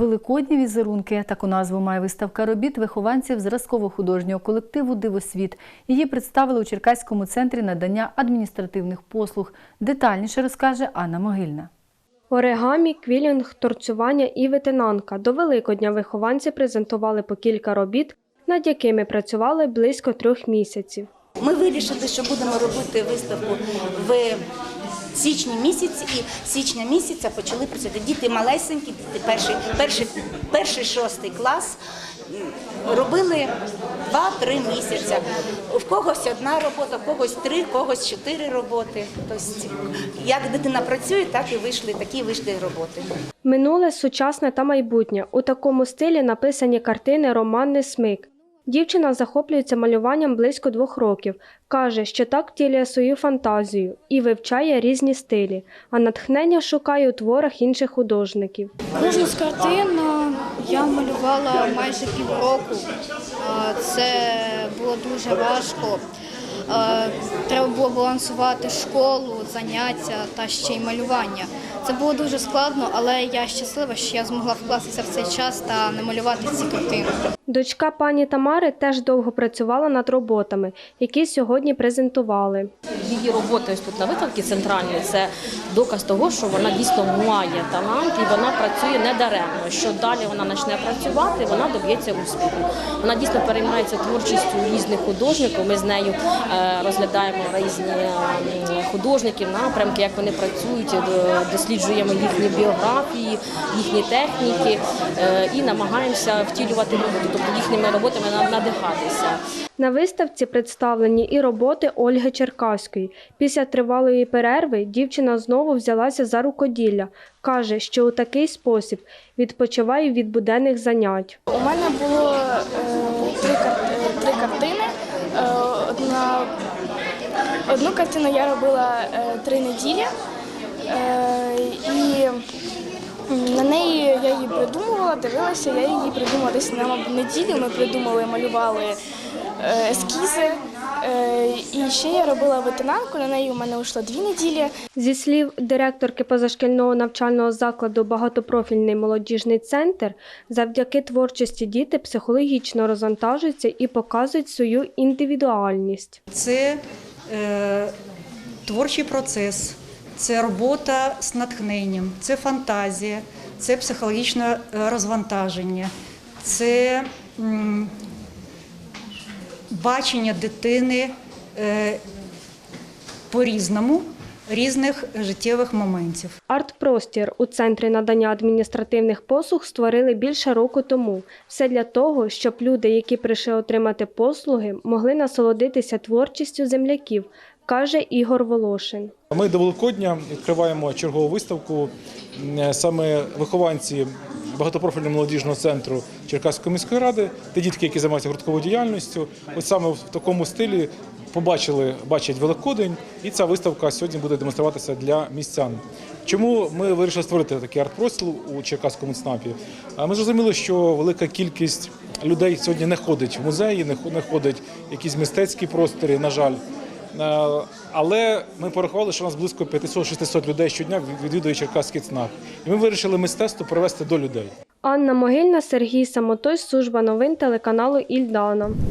Великодні візерунки таку назву має виставка робіт вихованців зразково-художнього колективу Дивосвіт. Її представили у Черкаському центрі надання адміністративних послуг. Детальніше розкаже Анна Могильна. Оригамі, квілінг, торцювання і ветенанка. До Великодня вихованці презентували по кілька робіт, над якими працювали близько трьох місяців. Ми вирішили, що будемо робити виставку в січні місяці, і січня місяця почали працювати. Діти малесенькі, діти перший, перший, перший шостий клас. Робили 2-3 місяці. В когось одна робота, в когось три, в когось чотири роботи. Тобто, як дитина працює, так і вийшли, такі вийшли роботи. Минуле, сучасне та майбутнє. У такому стилі написані картини Романи Смик. Дівчина захоплюється малюванням близько двох років. Каже, що так втілює свою фантазію і вивчає різні стилі, а натхнення шукає у творах інших художників. Кожну з картин е, я малювала майже півроку. Е, Це було дуже важко. Е, Треба було балансувати школу, заняття та ще й малювання. Це було дуже складно, але я щаслива, що я змогла вкластися в цей час та намалювати ці картини. Дочка пані Тамари теж довго працювала над роботами, які сьогодні презентували. Її роботи ось тут на виставці центральної це доказ того, що вона дійсно має талант і вона працює не даремно. Що далі вона почне працювати, вона доб'ється успіху. Вона дійсно переймається творчістю різних художників. Ми з нею розглядаємо різні е, художників, напрямки, як вони працюють, е, досліджуємо їхні біографії, їхні техніки е, і намагаємося втілювати роботу, тобто їхніми роботами надихатися. На виставці представлені і роботи Ольги Черкаської. Після тривалої перерви дівчина знову взялася за рукоділля. Каже, що у такий спосіб відпочиває від буденних занять. У мене було е, три, е, три картини. Одну картину я робила е, три неділі, е, і на неї я її придумувала, дивилася, я її придумала десь на неділю. Ми придумали, малювали е, ескізи. І ще я робила ветенанку, на неї у мене вийшло дві неділі. Зі слів директорки позашкільного навчального закладу Багатопрофільний молодіжний центр, завдяки творчості діти психологічно розвантажуються і показують свою індивідуальність. Це творчий процес, це робота з натхненням, це фантазія, це психологічне е, розвантаження, це бачення дитини е, по-різному різних життєвих моментів. Арт-простір у центрі надання адміністративних послуг створили більше року тому. Все для того, щоб люди, які прийшли отримати послуги, могли насолодитися творчістю земляків, каже Ігор Волошин. Ми до Великодня відкриваємо чергову виставку. Е, Саме вихованці багатопрофільного молодіжного центру Черкаської міської ради, та дітки, які займаються гуртковою діяльністю, ось саме в такому стилі побачили, бачать Великодень, і ця виставка сьогодні буде демонструватися для містян. Чому ми вирішили створити такий арт-простір у Черкаському ЦНАПі? Ми зрозуміли, що велика кількість людей сьогодні не ходить в музеї, не ходить в якісь мистецькі простори, на жаль. Е, Але ми порахували, що у нас близько 500-600 людей щодня відвідує Черкаський ЦНАП. І ми вирішили мистецтво привести до людей. Анна Могильна, Сергій Самотой, служба новин телеканалу Ільдана.